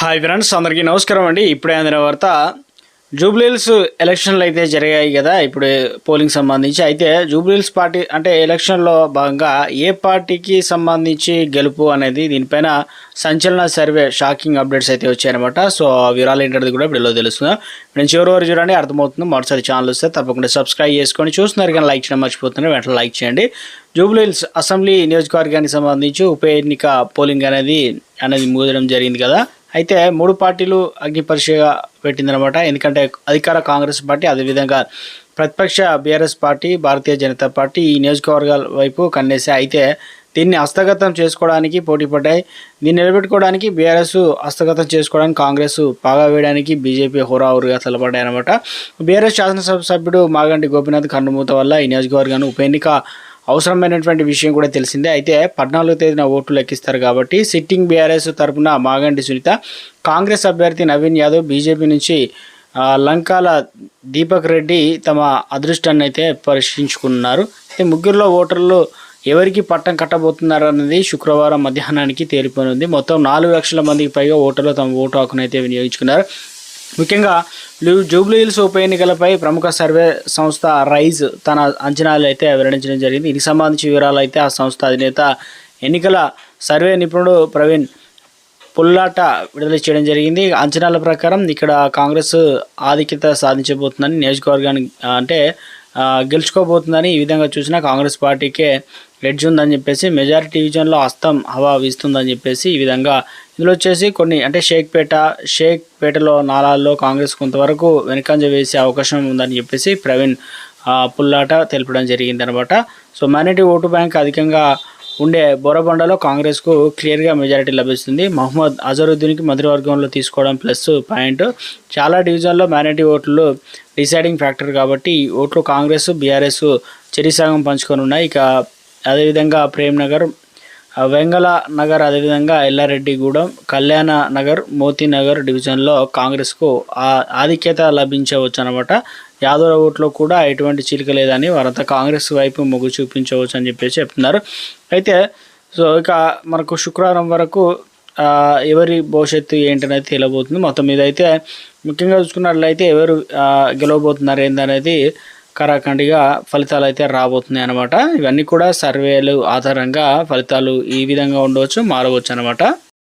Hi friends అందరికీ నమస్కారం అండి. ఇప్పుడే అందిన వార్త జూబ్లీహిల్స్ ఎలక్షన్లు అయితే జరిగాయి కదా ఇప్పుడు పోలింగ్ సంబంధించి. అయితే జూబ్లీహిల్స్ పార్టీ అంటే ఎలక్షన్లో భాగంగా ఏ పార్టీకి సంబంధించి గెలుపు అనేది దీనిపైన సంచలన సర్వే షాకింగ్ అప్డేట్స్ అయితే వచ్చాయన్నమాట. సో ఆ వివరాలు ఏంటనేది కూడా ఇప్పుడు తెలుస్తుంది నేను చివరి వరకు చూడండి అర్థమవుతుంది. మరోసారి ఛానల్ వస్తే తప్పకుండా సబ్స్క్రైబ్ చేసుకొని చూస్తున్నారు కానీ లైక్ చేయడం మర్చిపోతున్నారు వెంటనే లైక్ చేయండి. జూబ్లీహిల్స్ అసెంబ్లీ నియోజకవర్గానికి సంబంధించి ఉప ఎన్నిక పోలింగ్ అనేది అనేది ముగదడం జరిగింది కదా. అయితే మూడు పార్టీలు అగ్నిపరీక్షగా పెట్టిందనమాట ఎందుకంటే అధికార కాంగ్రెస్ పార్టీ అదేవిధంగా ప్రతిపక్ష BRS party Bharatiya Janata party ఈ నియోజకవర్గాల వైపు కన్నేసాయి అయితే దీన్ని హస్తగతం చేసుకోవడానికి పోటీ పడ్డాయి. దీన్ని నిలబెట్టుకోవడానికి బీఆర్ఎస్ హస్తగతం చేసుకోవడానికి కాంగ్రెస్ పాగా వేయడానికి బీజేపీ హోరాహోరుగా తలపడ్డాయి అనమాట బీఆర్ఎస్ శాసనసభ సభ్యుడు మాగంటి గోపీనాథ్ కన్నుమూత వల్ల ఈ నియోజకవర్గాన్ని ఉప ఎన్నిక అవసరమైనటువంటి విషయం కూడా తెలిసిందే. అయితే పద్నాలుగో తేదీన ఓట్లు లెక్కిస్తారు కాబట్టి సిట్టింగ్ బీఆర్ఎస్ తరపున మాగంటి సునీత కాంగ్రెస్ అభ్యర్థి నవీన్ యాదవ్ బీజేపీ నుంచి లంకాల దీపక్ రెడ్డి తమ అదృష్టాన్ని అయితే పరీక్షించుకున్నారు అయితే ముగ్గురులో ఓటర్లు ఎవరికి పట్టం కట్టబోతున్నారు అన్నది శుక్రవారం మధ్యాహ్నానికి తేలిపోనుంది. మొత్తం నాలుగు లక్షల మందికి పైగా ఓటర్లు తమ ఓటు హక్కును అయితే వినియోగించుకున్నారు. ముఖ్యంగా జూబ్లీ హిల్స్ ఉప ఎన్నికలపై ప్రముఖ సర్వే సంస్థ రైజ్ తన అంచనాలు అయితే వెల్లడించడం జరిగింది. దీనికి సంబంధించి వివరాలు అయితే ఆ సంస్థ అధినేత ఎన్నికల సర్వే నిపుణుడు ప్రవీణ్ పుల్లాట విడుదల చేయడం జరిగింది. అంచనాల ప్రకారం ఇక్కడ కాంగ్రెస్ ఆధిక్యత సాధించబోతుందని నియోజకవర్గానికి అంటే గెలుచుకోబోతుందని ఈ విధంగా చూసినా కాంగ్రెస్ పార్టీకే ఎడ్జ్ ఉందని చెప్పేసి మెజారిటీ డివిజన్లో హస్తం హవా వీస్తుందని చెప్పేసి ఈ విధంగా ఇందులో వచ్చేసి కొన్ని అంటే షేక్పేట షేక్పేటలో నాలాల్లో కాంగ్రెస్ కొంతవరకు వెనుకంజ వేసే అవకాశం ఉందని చెప్పేసి ప్రవీణ్ పుల్లాట తెలపడం జరిగింది అనమాట సో మైనార్టీ ఓటు బ్యాంక్ అధికంగా ఉండే బోరబండలో కాంగ్రెస్కు క్లియర్గా మెజారిటీ లభిస్తుంది. మహమ్మద్ అజరుద్దీన్కి మంత్రివర్గంలో తీసుకోవడం ప్లస్ పాయింట్. చాలా డివిజన్లో మైనార్టీ ఓట్లు డిసైడింగ్ ఫ్యాక్టర్ కాబట్టి ఈ ఓట్లు కాంగ్రెస్ బీఆర్ఎస్ చెరిసాగం పంచుకొని ఉన్నాయి. ఇక అదేవిధంగా ప్రేమ్ నగర్ వెంగళ నగర్ అదేవిధంగా ఎల్లారెడ్డిగూడెం కళ్యాణ నగర్ మోతీనగర్ డివిజన్లో కాంగ్రెస్కు ఆధిక్యత లభించవచ్చు అనమాట యాదవ ఓట్లో కూడా ఎటువంటి చీలిక లేదని వారంతా కాంగ్రెస్ వైపు మొగ్గు చూపించవచ్చు అని చెప్పేసి చెప్తున్నారు. అయితే సో ఇక మనకు శుక్రవారం వరకు ఎవరి భవిష్యత్తు ఏంటనేది తేలబోతుంది. మొత్తం మీద అయితే ముఖ్యంగా చూసుకున్నట్లయితే ఎవరు గెలవబోతున్నారు ఏంటనేది కరాఖండిగా ఫలితాలు అయితే రాబోతున్నాయి అనమాట ఇవన్నీ కూడా సర్వేలు ఆధారంగా ఫలితాలు ఈ విధంగా ఉండవచ్చు మారవచ్చు అనమాట